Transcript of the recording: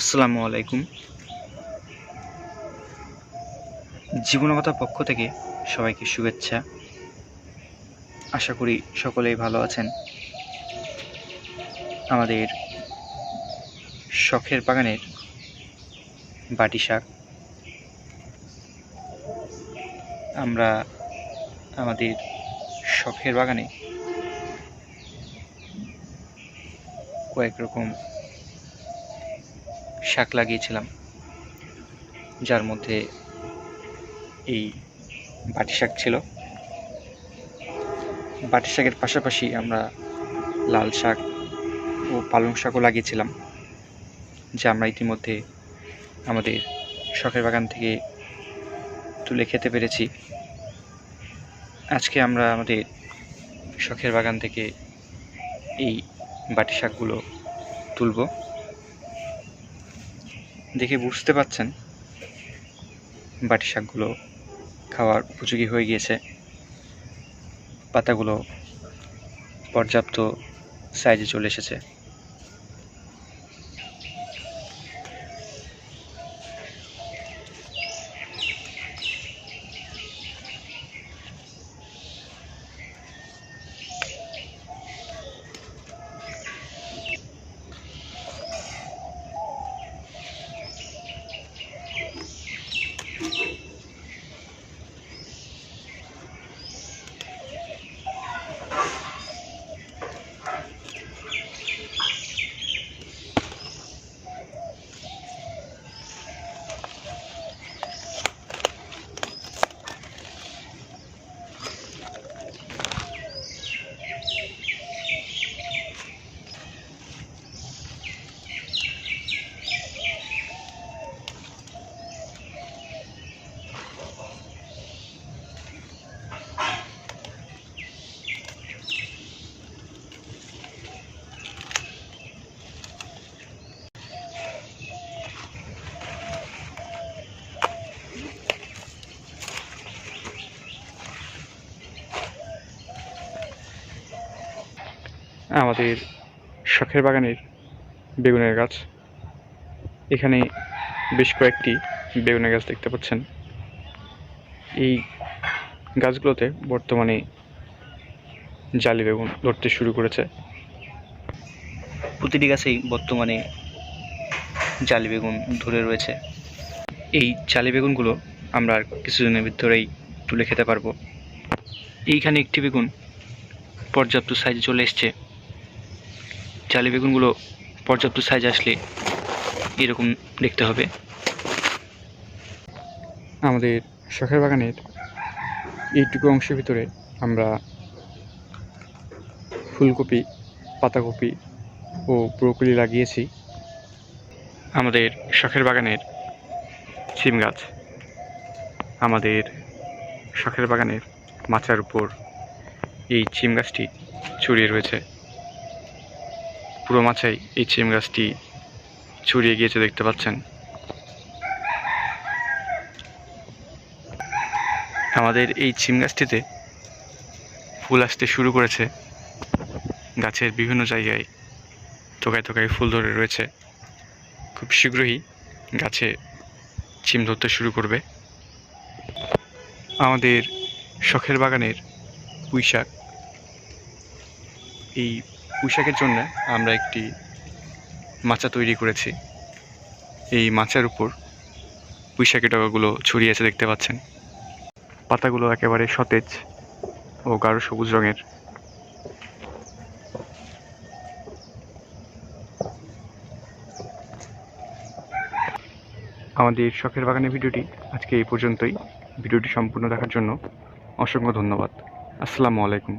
আসসালামু আলাইকুম। জীবনকথা পক্ষ থেকে সবাইকে শুভেচ্ছা। আশা করি সকলেই ভালো আছেন। আমাদের শখের বাগানের বাটি শাক। আমরা আমাদের শখের বাগানে কয়েক রকম শাক লাগিয়েছিলাম, যার মধ্যে এই বাটি শাক ছিল। বাটি শাকের পাশাপাশি আমরা লাল শাক ও পালং শাকও লাগিয়েছিলাম, যা আমরা ইতিমধ্যে আমাদের শখের বাগান থেকে তুলে খেতে পেরেছি। আজকে আমরা আমাদের শখের বাগান থেকে এই বাটি শাকগুলো তুলব। দেখে বুঝতে পাচ্ছেন বাটি শাকগুলো খাওয়ার উপযোগী হয়ে গিয়েছে। পাতাগুলো পর্যাপ্ত সাইজে চলে এসেছে। আমাদের শখের বাগানের বেগুনের গাছ। এখানে বেশ কয়েকটি বেগুনের গাছ দেখতে পাচ্ছেন। এই গাছগুলোতে বর্তমানে জালি বেগুন ধরতে শুরু করেছে। প্রতিটি গাছেই বর্তমানে জালি বেগুন ধরে রয়েছে। এই জালি বেগুনগুলো আমরা কিছুদিনের ভিতরেই তুলে খেতে পারব। এইখানে একটি বেগুন পর্যাপ্ত সাইজে চলে এসছে। জালি বেগুনগুলো পর্যাপ্ত সাইজ আসলে এরকম দেখতে হবে। আমাদের শখের বাগানের এইটুকু অংশের ভিতরে আমরা ফুলকপি, পাতাকপি ও ব্রোকলি লাগিয়েছি। আমাদের শখের বাগানের সিম গাছ আমাদের শখের বাগানের মাচার উপর এই সিম গাছটি ছড়িয়ে রয়েছে। পুরো মাছাই এই সিম গাছটি ছড়িয়ে গিয়েছে, দেখতে পাচ্ছেন? আমাদের এই সিম গাছটিতে ফুল আসতে শুরু করেছে। গাছের বিভিন্ন জায়গায় থোকায় থোকায় ফুল ধরে রয়েছে। খুব শীঘ্রই গাছে ছিম ধরতে শুরু করবে। আমাদের শখের বাগানের পুঁই শাক এই পুঁইশাকের জন্য আমরা একটি মাচা তৈরি করেছি। এই মাচার উপর পুঁইশাকের ডগাগুলো ছড়িয়ে আছে দেখতে পাচ্ছেন। পাতাগুলো একেবারে সতেজ ও গাঢ় সবুজ রঙের। আমাদের শখের বাগানের ভিডিওটি আজকে এই পর্যন্তই। ভিডিওটি সম্পূর্ণ দেখার জন্য অসংখ্য ধন্যবাদ। আসসালামু আলাইকুম।